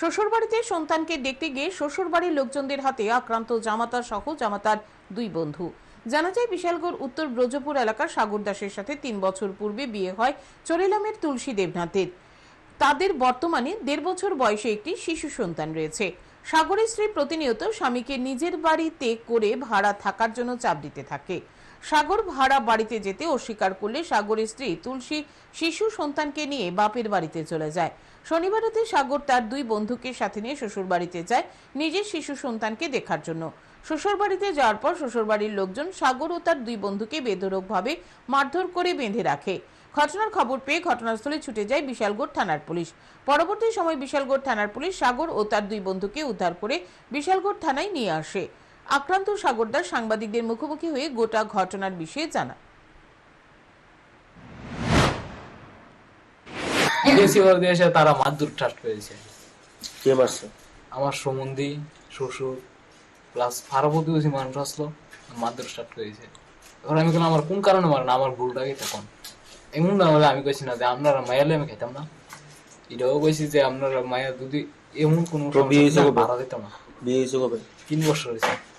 শ্বশুরবাড়িতে সন্তানকে দেখতে গিয়ে শ্বশুরবাড়ির লোকজনদের হাতে আক্রান্ত জামাতা সহ জামাতার দুই বন্ধু। জানা যায়, বিশালগড় উত্তর ব্রজপুর এলাকার সাগর দাসের সাথে তিন বছর পূর্বে বিয়ে হয় চরিলামের তুলসী দেবনাথের। তাদের বর্তমানে দেড় বছর বয়সে একটি শিশু সন্তান রয়েছে। সাগরের স্ত্রী প্রতিনিয়ত স্বামীকে নিজের বাড়িতে করে ভাড়া থাকার জন্য চাপ দিতে থাকে। সাগর ভাড়া বাড়িতে যেতে অস্বীকার করলে সাগরের স্ত্রী তুলসী শিশু সন্তানকে নিয়ে বাপের বাড়িতে চলে যায়। শনিবার রাতে সাগর তার দুই বন্ধুকে সাথে নিয়ে শ্বশুর বাড়িতে যায় নিজের শিশু সন্তানকে দেখার জন্য। শ্বশুর বাড়িতে যাওয়ার পর শ্বশুরবাড়ির লোকজন সাগর ও তার দুই বন্ধুকে বেধড়কভাবে মারধর করে বেঁধে রাখে। ঘটনার খবর পেয়ে ঘটনাস্থলে ছুটে যায় বিশালগড় থানার পুলিশ। পরবর্তী সময় বিশালগড় থানার পুলিশ সাগর ও তার দুই বন্ধুকে উদ্ধার করে বিশালগড় থানায় নিয়ে আসে। আক্রান্ত সাগরদার সাংবাদিকদের মুখোমুখি হয়ে গোটা ঘটনার বিষয়ে জানা বিদেশি ভারতীয় এসে তারা মারধর স্টার্ট করেছে কে মারছে? আমার সম্বন্ধী শ্বশুর প্লাস মানুষ আসলো মারধর স্টার্ট করেছে এবার আমি বললাম আমার কোন কারণে মারেন আমার ভুলটা কি তখন? এমন না হলে আমি কইছি না যে আপনারা মায়ালে আমি খেতাম না। এটাও কইছি যে আপনারা মায়া যদি এমন কোনো বিয়ে কবে? ভাড়া দিতাম না। বিয়ে কবে? তিন বছর হয়েছে।